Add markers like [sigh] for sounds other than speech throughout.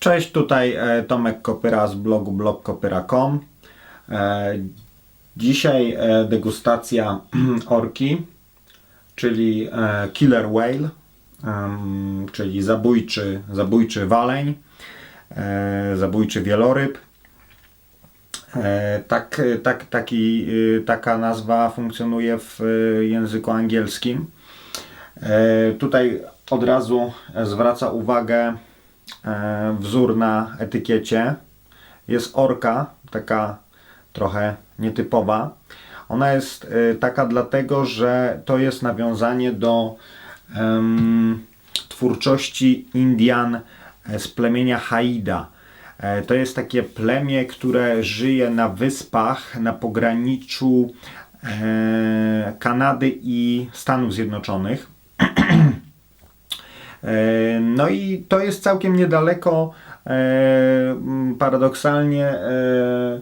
Cześć, tutaj e, Tomek Kopyra z blogu blogkopyra.com. E, Dzisiaj e, degustacja [clears throat] orki, czyli killer whale, czyli zabójczy, zabójczy waleń, zabójczy wieloryb. Tak, tak, taki, taka nazwa funkcjonuje w języku angielskim. Tutaj od razu zwraca uwagę wzór na etykiecie. Jest orka, taka trochę nietypowa. Ona jest e, taka dlatego, że to jest nawiązanie do em, twórczości Indian e, z plemienia Haida. E, To jest takie plemię, które żyje na wyspach na pograniczu e, Kanady i Stanów Zjednoczonych. E, No i to jest całkiem niedaleko, e, paradoksalnie, e,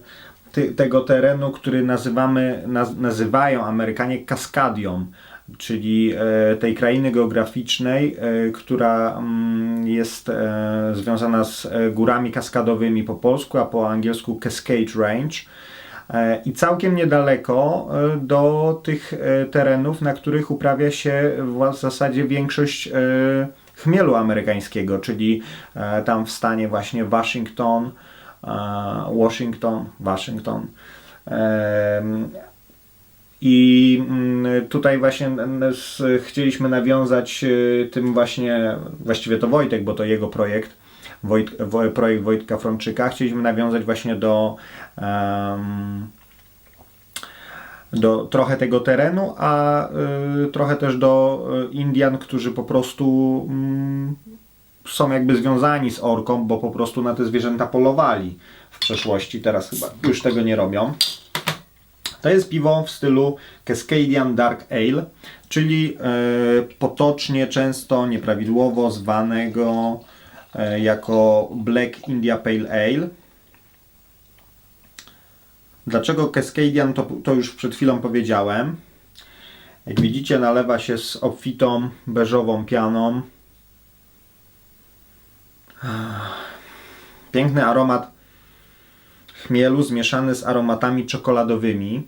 tego terenu, który nazywamy, naz, nazywają Amerykanie Kaskadią, czyli tej krainy geograficznej, która mm, jest związana z górami kaskadowymi po polsku, a po angielsku Cascade Range. I całkiem niedaleko do tych terenów, na których uprawia się w zasadzie większość chmielu amerykańskiego, czyli e, tam w stanie właśnie Waszyngton, e, Washington, Waszyngton. I mm, tutaj właśnie chcieliśmy nawiązać e, tym właśnie, właściwie to Wojtek, bo to jego projekt, Wojt, wo, projekt Wojtka Frączyka, chcieliśmy nawiązać właśnie do do trochę tego terenu, a y, trochę też do y, Indian, którzy po prostu mm, są jakby związani z orką, bo po prostu na te zwierzęta polowali w przeszłości. Teraz chyba już tego nie robią. To jest piwo w stylu Cascadian Dark Ale, czyli y, potocznie, często nieprawidłowo zwanego jako Black India Pale Ale. Dlaczego Cascadian, to, to już przed chwilą powiedziałem. Jak widzicie, nalewa się z obfitą, beżową pianą. Piękny aromat chmielu zmieszany z aromatami czekoladowymi.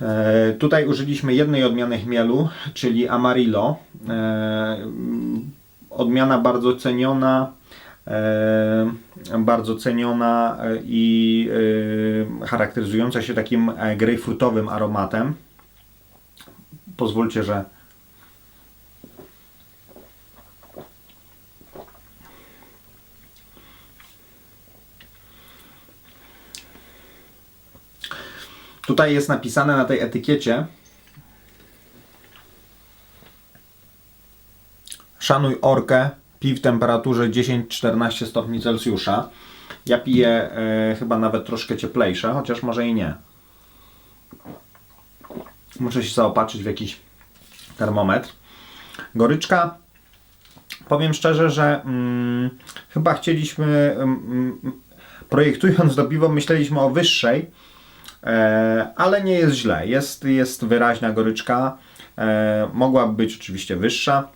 E, tutaj użyliśmy jednej odmiany chmielu, czyli Amarillo. E, odmiana bardzo ceniona, bardzo ceniona e, i e, charakteryzująca się takim e, grejpfrutowym aromatem. Pozwólcie, że Tutaj jest napisane na tej etykiecie Szanuj orkę, pij w temperaturze 10-14 stopni Celsjusza. Ja piję e, chyba nawet troszkę cieplejsze, chociaż może i nie. Muszę się zaopatrzyć w jakiś termometr. Goryczka, powiem szczerze, że mm, chyba chcieliśmy, mm, projektując do piwo, myśleliśmy o wyższej, E, ale nie jest źle. Jest, jest wyraźna goryczka. E, mogłaby być oczywiście wyższa.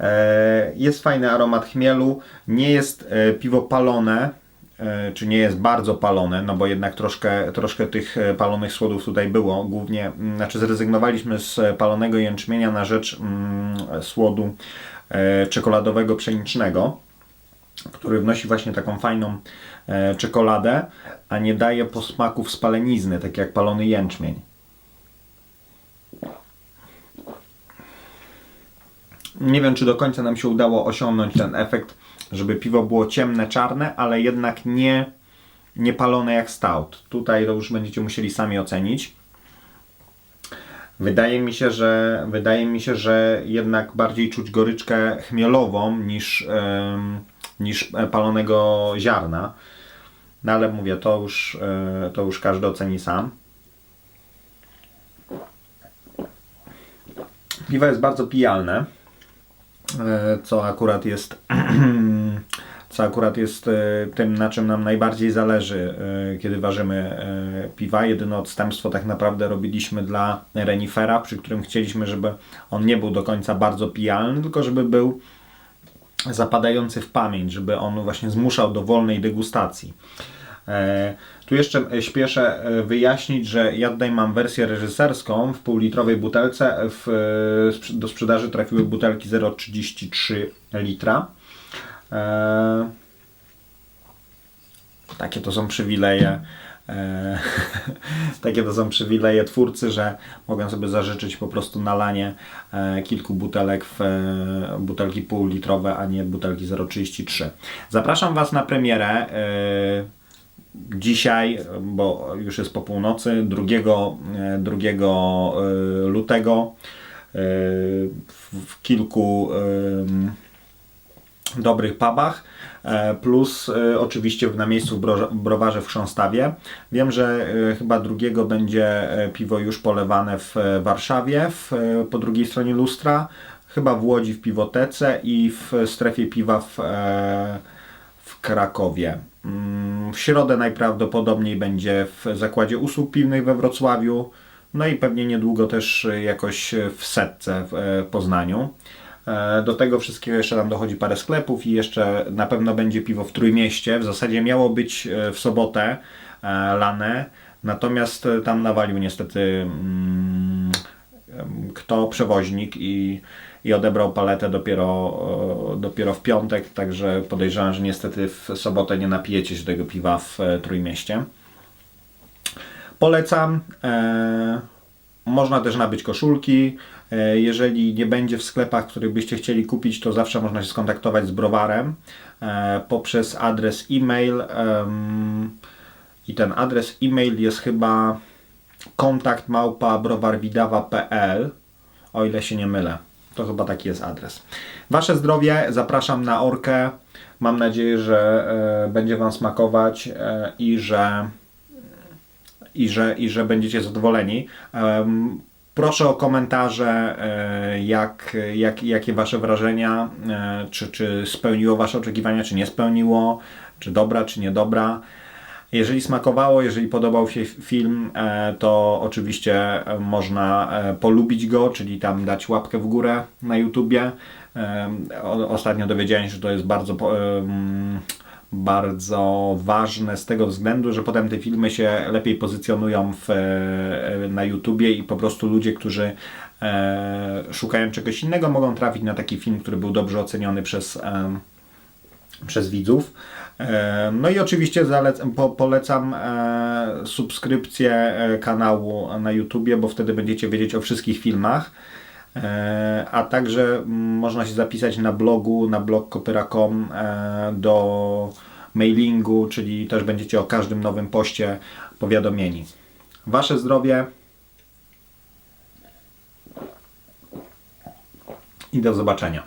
E, jest fajny aromat chmielu. Nie jest e, piwo palone, e, czy nie jest bardzo palone, no bo jednak troszkę, troszkę tych palonych słodów tutaj było. Głównie, mm, znaczy zrezygnowaliśmy z palonego jęczmienia na rzecz mm, słodu e, czekoladowego pszenicznego który wnosi właśnie taką fajną e, czekoladę, a nie daje posmaków spalenizny, tak jak palony jęczmień. Nie wiem, czy do końca nam się udało osiągnąć ten efekt, żeby piwo było ciemne, czarne, ale jednak nie, nie palone jak stout. Tutaj to już będziecie musieli sami ocenić. Wydaje mi się, że wydaje mi się, że jednak bardziej czuć goryczkę chmielową niż, em, niż e, palonego ziarna. No ale mówię, to już, e, to już każdy oceni sam. Piwo jest bardzo pijalne, co akurat jest [clears throat] co akurat jest e, tym, na czym nam najbardziej zależy, e, kiedy ważymy e, piwa. Jedyne odstępstwo tak naprawdę robiliśmy dla renifera, przy którym chcieliśmy, żeby on nie był do końca bardzo pijalny, tylko żeby był zapadający w pamięć, żeby on właśnie zmuszał do wolnej degustacji. E, Tu jeszcze e, śpieszę e, wyjaśnić, że ja tutaj mam wersję reżyserską w półlitrowej butelce. W, do sprzedaży trafiły butelki 0,33 litra. Takie to są przywileje. [laughs] Takie to są przywileje twórcy, że mogą sobie zażyczyć po prostu nalanie kilku butelek w butelki półlitrowe, a nie butelki 0,33. Zapraszam Was na premierę dzisiaj, bo już jest po północy, 2, e, 2 e, lutego e, w, kilku dobrych pubach, e, plus e, oczywiście na miejscu w bro- browarze w Chrząstawie. Wiem, że e, chyba drugiego będzie e, piwo już polewane w e, Warszawie, w, e, po drugiej stronie lustra, chyba w Łodzi w Piwotece i w strefie piwa w, e, w Krakowie. Mm, W środę najprawdopodobniej będzie w Zakładzie Usług Piwnych we Wrocławiu, no i pewnie niedługo też jakoś w Setce w e, Poznaniu. E, Do tego wszystkiego jeszcze tam dochodzi parę sklepów i jeszcze na pewno będzie piwo w Trójmieście. W zasadzie miało być e, w sobotę lane, natomiast tam nawalił niestety mm, kto przewoźnik i, i odebrał paletę dopiero, e, dopiero w piątek, także podejrzewam, że niestety w sobotę nie napijecie się tego piwa w e, Trójmieście. Polecam. E, można też nabyć koszulki. Jeżeli nie będzie w sklepach, których byście chcieli kupić, to zawsze można się skontaktować z browarem poprzez adres e-mail. em, I ten adres e-mail jest chyba kontakt małpa browarwidawa.pl, o ile się nie mylę. To chyba taki jest adres. Wasze zdrowie, zapraszam na orkę. Mam nadzieję, że e, będzie Wam smakować e, i że i że, i że będziecie zadowoleni. Proszę o komentarze, e, jak, jak, jakie Wasze wrażenia, e, czy, czy spełniło Wasze oczekiwania, czy nie spełniło, czy dobra, czy niedobra. Jeżeli smakowało, jeżeli podobał się film, e, to oczywiście e, można e, polubić go, czyli tam dać łapkę w górę na YouTubie. Ostatnio dowiedziałem się, że to jest bardzo, bardzo ważne z tego względu, że potem te filmy się lepiej pozycjonują w, na YouTubie i po prostu ludzie, którzy szukają czegoś innego, mogą trafić na taki film, który był dobrze oceniony przez, przez widzów. E, No i oczywiście zalec- po, polecam e, subskrypcję e, kanału na YouTubie, bo wtedy będziecie wiedzieć o wszystkich filmach. A także mm, można się zapisać na blogu, na blog kopyra.com e, do mailingu, czyli też będziecie o każdym nowym poście powiadomieni. Wasze zdrowie i do zobaczenia.